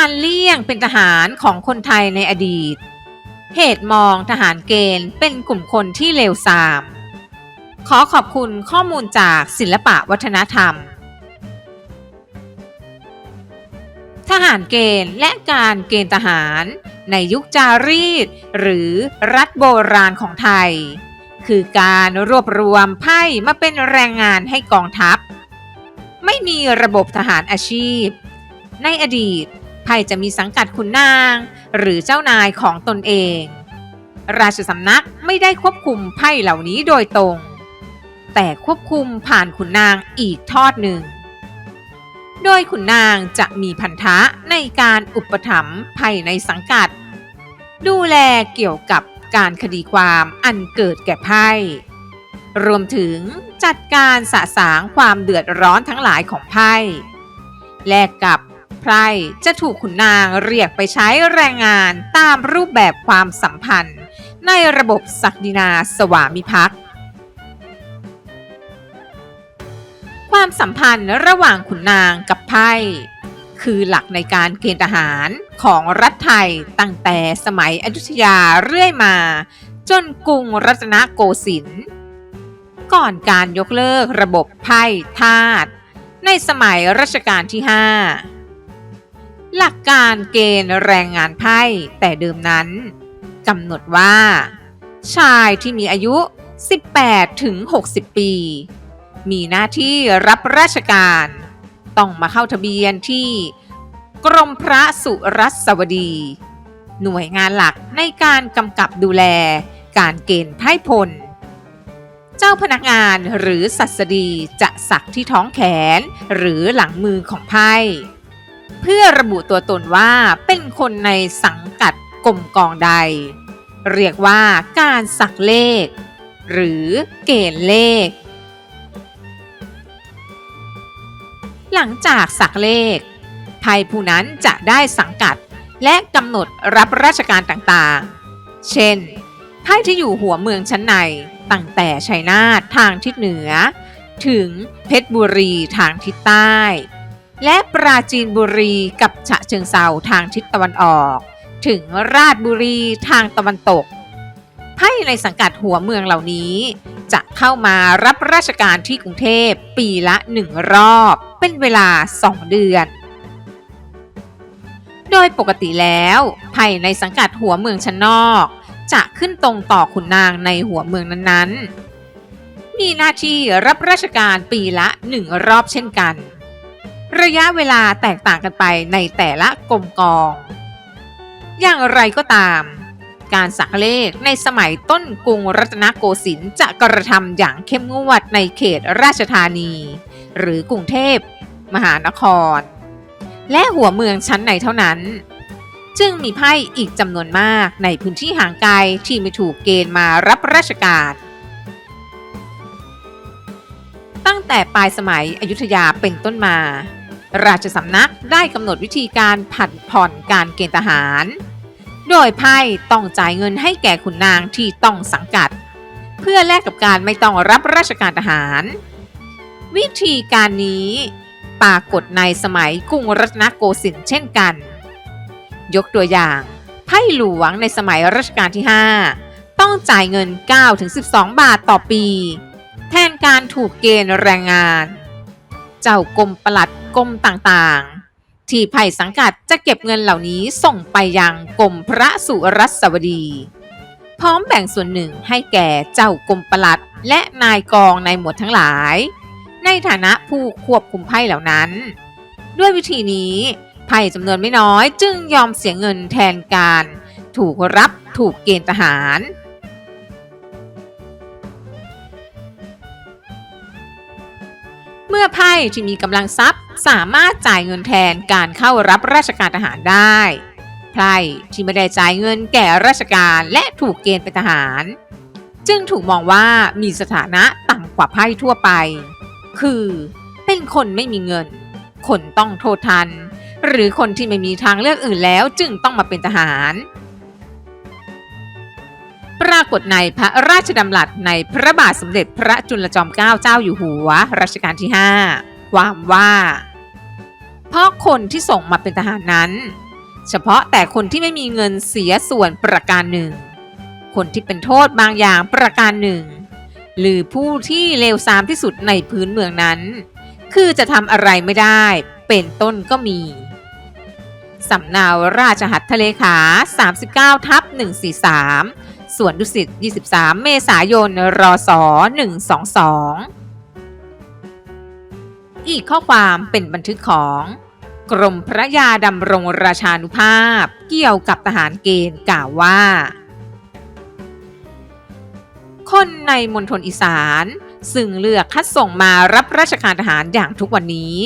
การเลี่ยงเป็นทหารของคนไทยในอดีต เหตุมองทหารเกณฑ์เป็นกลุ่มคนที่เลวทราม ขอขอบคุณข้อมูลจากศิลปะวัฒนธรรม ทหารเกณฑ์และการเกณฑ์ทหารในยุคจารีต หรือรัฐโบราณของไทย คือการรวบรวมไพ่มาเป็นแรงงานให้กองทัพ ไม่มีระบบทหารอาชีพ ในอดีต ไพ่จะมีสังกัดขุนนาง หรือเจ้านายของตนเอง ราชสำนักไม่ได้ควบคุมไพ่เหล่านี้โดยตรง แต่ควบคุมผ่านขุนนางอีกทอดหนึ่ง โดยขุนนางจะมีพันธะในการอุปถัมภ์ภายในสังกัด ดูแลเกี่ยวกับการคดีความอันเกิดแก่ไพ่รวมถึงจัดการสะสางความเดือดร้อนทั้งหลายของไพ่ แลกกับ ไพร่จะถูกขุนนางเรียกไปใช้แรงงานตามรูปแบบความสัมพันธ์ ในระบบศักดินาสวามิภักดิ์ความสัมพันธ์ระหว่างขุนนางกับไพร่คือหลักในการเกณฑ์ทหารของรัฐไทยตั้งแต่สมัยอยุธยาเรื่อยมา จนกรุงรัตนโกสินทร์ก่อนการยกเลิกระบบไพ่ทาสในสมัยรัชกาลที่ 5 หลักการเกณฑ์แรงงานไพ่แต่เดิมนั้นกำหนดว่า ชายที่มีอายุ 18 ถึง 60 ปี มีหน้าที่รับราชการ ต้องมาเข้าทะเบียนที่กรมพระสุรสวดี หน่วยงานหลักในการกำกับดูแลการเกณฑ์ไพร่พล เจ้าพนักงานหรือสัสดีจะสักที่ท้องแขนหรือหลังมือของไพ่ เพื่อระบุตัวตนว่าเป็นคนในสังกัดกรมกองใด เรียกว่าการสักเลข หรือเกณฑ์เลข หลังจากสักเลขไพ่ผู้นั้นจะได้สังกัดและกำหนดรับราชการต่างๆ เช่น ไพ่ที่อยู่หัวเมืองชั้นในตั้งแต่ชัยนาททางทิศเหนือ ถึงเพชรบุรีทางทิศใต้ และปราจีนบุรีกับฉะเชิงเซาทางทิศตะวันออก ถึงราชบุรีทางตะวันตกไพ่ในสังกัดหัวเมืองเหล่านี้ จะเข้ามารับราชการที่กรุงเทพปีละหนึ่งรอบ เป็นเวลา 2 เดือน โดยปกติแล้วไพ่ในสังกัดหัวเมืองชั้นนอก จะขึ้นตรงต่อขุนนางในหัวเมืองนั้นๆ มีหน้าที่รับราชการปีละหนึ่งรอบเช่นกัน ระยะเวลาแตกต่างกันไปในแต่ละกรมกอง อย่างไรก็ตาม การสักเลขในสมัยต้นกรุงรัตนโกสินทร์จะกระทำอย่างเข้มงวดในเขตราชธานี หรือกรุงเทพ มหานคร และหัวเมืองชั้นในเท่านั้น จึงมีไพ่อีกจำนวนมากในพื้นที่ห่างไกลที่ไม่ถูกเกณฑ์มารับราชการตั้งแต่ปลายสมัยอยุธยาเป็นต้นมา ราชสำนักได้กำหนดวิธีการผัดผ่อนการเกณฑ์ทหาร โดยไพ่ต้องจ่ายเงินให้แก่ขุนนางที่ต้องสังกัด เพื่อแลกกับการไม่ต้องรับราชการทหาร วิธีการนี้ปรากฏในสมัยกรุงรัตนโกสินทร์เช่นกัน ยกตัวอย่างไพ่หลวงในสมัยรัชกาลที่ 5 ต้องจ่ายเงิน 9-12 บาทต่อปี แทนการถูกเกณฑ์แรงงาน เจ้ากรมปลัดกรมต่างๆ ที่ไผ่สังกัดจะเก็บเงินเหล่านี้ส่งไปยังกรมพระสุรัสวดี พร้อมแบ่งส่วนหนึ่งให้แก่เจ้ากรมปลัดและนายกองในหมวดทั้งหลาย ในฐานะผู้ควบคุมไพ่เหล่านั้น ด้วยวิธีนี้ไพ่จำนวนไม่น้อยจึงยอมเสียเงินแทนการถูกรับถูกเกณฑ์ทหาร มื่อไพ่ที่มีกำลังทรัพย์ สามารถจ่ายเงินแทนการเข้ารับราชการทหารได้ ไพ่ที่ไม่ได้จ่ายเงินแก่ราชการและถูกเกณฑ์เป็นทหาร จึงถูกมองว่ามีสถานะต่ำกว่าไพ่ทั่วไป คือเป็นคนไม่มีเงิน คนต้องโทษทัน หรือคนที่ไม่มีทางเลือกอื่นแล้วจึงต้องมาเป็นทหาร ปรากฏในพระราชดำรัสในพระบาทสมเด็จพระจุลจอมเกล้าเจ้าอยู่หัวรัชกาลที่ 5 ความว่า เพราะคนที่ส่งมาเป็นทหารนั้น เฉพาะแต่คนที่ไม่มีเงินเสียส่วนประการหนึ่ง คนที่เป็นโทษบางอย่างประการหนึ่ง หรือผู้ที่เลวทรามที่สุดในพื้นเมืองนั้น คือจะทำอะไรไม่ได้เป็นต้นก็มีสำเนาราชหัตถเลขา 39 ทับ 143 สวนดุสิต 23 เมษายน รศ 122 อีกข้อความเป็นบันทึกของกรมพระยาดำรงราชานุภาพเกี่ยวกับทหารเกณฑ์กล่าวว่า คนในมณฑลอีสานซึ่งเลือกคัดส่งมารับราชการทหารอย่างทุกวันนี้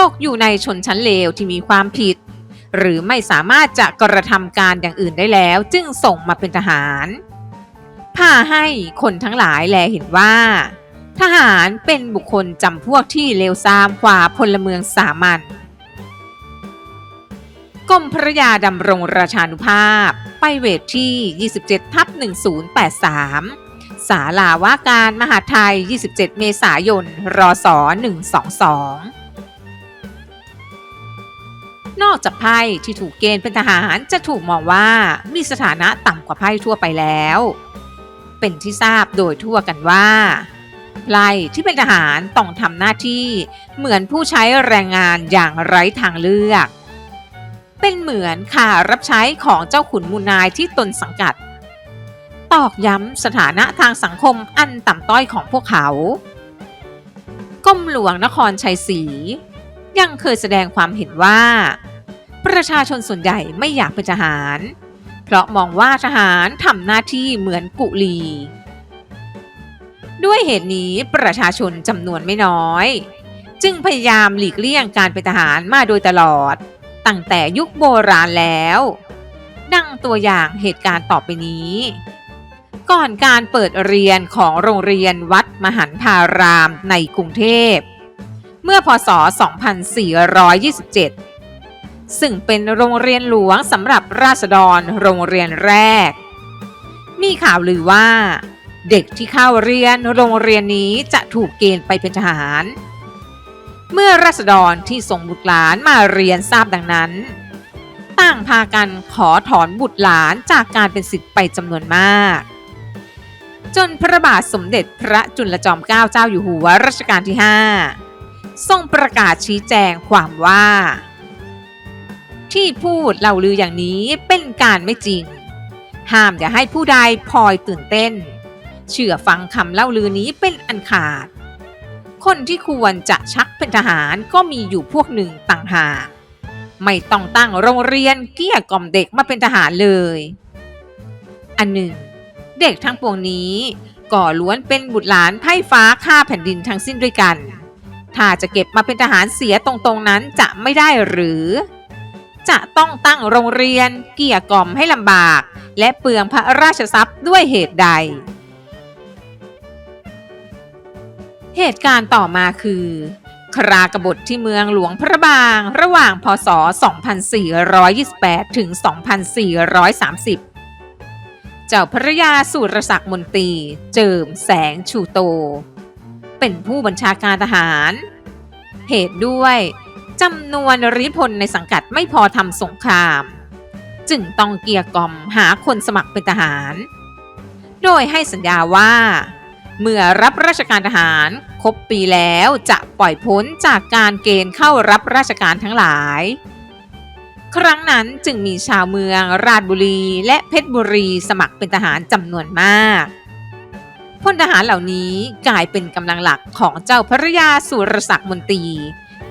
ตกอยู่ในชนชั้นเลวที่มีความผิด หรือไม่สามารถจะกระทำการอย่างอื่นได้แล้ว จึงส่งมาเป็นทหารพาให้คนทั้งหลายแลเห็นว่า ทหารเป็นบุคคลจำพวกที่เลวทรามกว่าพลเมืองสามัญกรมพระยาดำรงราชานุภาพ ไปเวทที่ 27 ทับ 1083ศาลาว่าการมหาไทย 27 เมษายน รศ 122 นอกจากไพ่ที่ถูกเกณฑ์เป็นทหารจะถูกมองว่ามีสถานะต่ำกว่าไพ่ทั่วไปแล้ว เป็นที่ทราบโดยทั่วกันว่าไพ่ที่เป็นทหารต้องทำหน้าที่เหมือนผู้ใช้แรงงานอย่างไร้ทางเลือก เป็นเหมือนข่ารับใช้ของเจ้าขุนมูลนายที่ตนสังกัด ตอกย้ำสถานะทางสังคมอันต่ำต้อยของพวกเขากรมหลวงนครชัยศรี ยังเคยแสดงความเห็นว่า ประชาชนส่วนใหญ่ไม่อยากเป็นทหาร เพราะมองว่าทหารทำหน้าที่เหมือนกุลี ด้วยเหตุนี้ประชาชนจำนวนไม่น้อย จึงพยายามหลีกเลี่ยงการเป็นทหารมาโดยตลอด ตั้งแต่ยุคโบราณแล้ว ดังตัวอย่างเหตุการณ์ต่อไปนี้ก่อนการเปิดเรียนของโรงเรียนวัดมหันทารามในกรุงเทพ เมื่อพศ 2427 ซึ่งเป็นโรงเรียนหลวงสำหรับราษฎรโรงเรียนแรก มีข่าวลือว่า เด็กที่เข้าเรียนโรงเรียนนี้จะถูกเกณฑ์ไปเป็นทหาร เมื่อราษฎรที่ส่งบุตรหลานมาเรียนทราบดังนั้น ต่างพากันขอถอนบุตรหลานจากการเป็นสิทธิ์ไปจำนวนมากจนพระบาทสมเด็จพระจุลจอมเกล้าเจ้าอยู่หัวรัชกาลที่ 5 ทรงประกาศชี้แจงความว่า ที่พูดเล่าลืออย่างนี้เป็นการไม่จริง ห้ามอย่าให้ผู้ใดพลอยตื่นเต้น เชื่อฟังคำเล่าลือนี้เป็นอันขาด คนที่ควรจะชักเป็นทหารก็มีอยู่พวกหนึ่งต่างหากไม่ต้องตั้งโรงเรียนเกี้ยกล่อมเด็กมาเป็นทหารเลย อันหนึ่ง เด็กทั้งปวงนี้ก่อล้วนเป็นบุตรหลานไพ่ฟ้าข้าแผ่นดินทั้งสิ้นด้วยกัน ถ้าจะเก็บมาเป็นทหารเสียตรงๆนั้นจะไม่ได้หรือ จะต้องตั้งโรงเรียนเกี่ยกล่อมให้ลำบาก และเปลืองพระราชทรัพย์ด้วยเหตุใด เหตุการณ์ต่อมาคือ ครากบฏที่เมืองหลวงพระบาง ระหว่างพศ 2428 ถึง 2430เจ้าพระยาสุรศักดิ์มนตรี เจิมแสงชูโต เป็นผู้บัญชาการทหาร เหตุด้วยจำนวนริพลในสังกัดไม่พอทำสงคราม จึงต้องเกียกล่อมหาคนสมัครเป็นทหาร โดยให้สัญญาว่า เมื่อรับราชการทหารครบปีแล้วจะปล่อยพ้นจากการเกณฑ์เข้ารับราชการทั้งหลาย ครั้งนั้นจึงมีชาวเมืองราชบุรีและเพชรบุรีสมัครเป็นทหารจำนวนมาก พลทหารเหล่านี้กลายเป็นกำลังหลักของเจ้าพระยาสุรศักดิ์มนตรี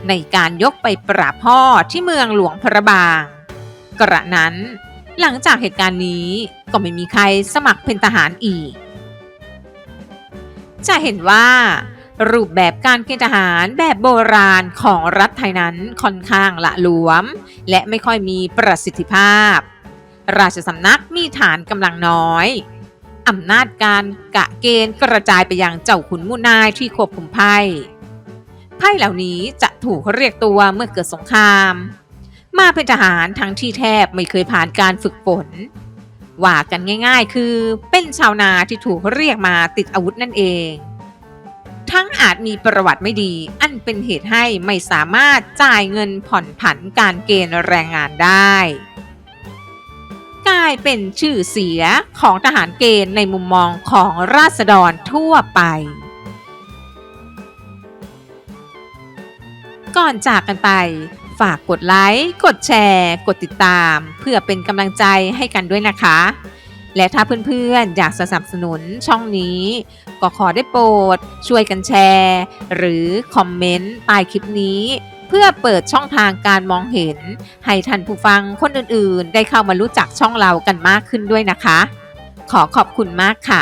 ในการยกไปปราบพ่อที่เมืองหลวงพระบาง กระนั้นหลังจากเหตุการณ์นี้ก็ไม่มีใครสมัครเป็นทหารอีก จะเห็นว่ารูปแบบการเกณฑ์ทหารแบบโบราณของรัฐไทยนั้นค่อนข้างละหลวม และไม่ค่อยมีประสิทธิภาพ ราชสำนักมีฐานกำลังน้อย อำนาจการกะเกณฑ์กระจายไปยังเจ้าขุนมูนายที่ควบคุมไพ่ไพ่เหล่านี้จะถูกเรียกตัวเมื่อเกิดสงคราม มาเป็นทหารทั้งที่แทบไม่เคยผ่านการฝึกฝนว่ากันง่ายๆ คือเป็นชาวนาที่ถูกเรียกมาติดอาวุธนั่นเอง ทั้งอาจมีประวัติไม่ดี อันเป็นเหตุให้ไม่สามารถจ่ายเงินผ่อนผันการเกณฑ์แรงงานได้ กลายเป็นชื่อเสียของทหารเกณฑ์ในมุมมองของราษฎรทั่วไป ก่อนจากกันไป ฝากกดไลค์ กดแชร์ กดติดตาม เพื่อเป็นกำลังใจให้กันด้วยนะคะ และถ้าเพื่อนๆ อยากสนับสนุนช่องนี้ ก็ขอได้โปรด ช่วยกันแชร์ หรือคอมเมนต์ใต้คลิปนี้ พื่อเปิดช่องทางการมองเห็น ให้ท่านผู้ฟังคนอื่นๆ ได้เข้ามารู้จักช่องเรากันมากขึ้นด้วยนะคะ ขอขอบคุณมากค่ะ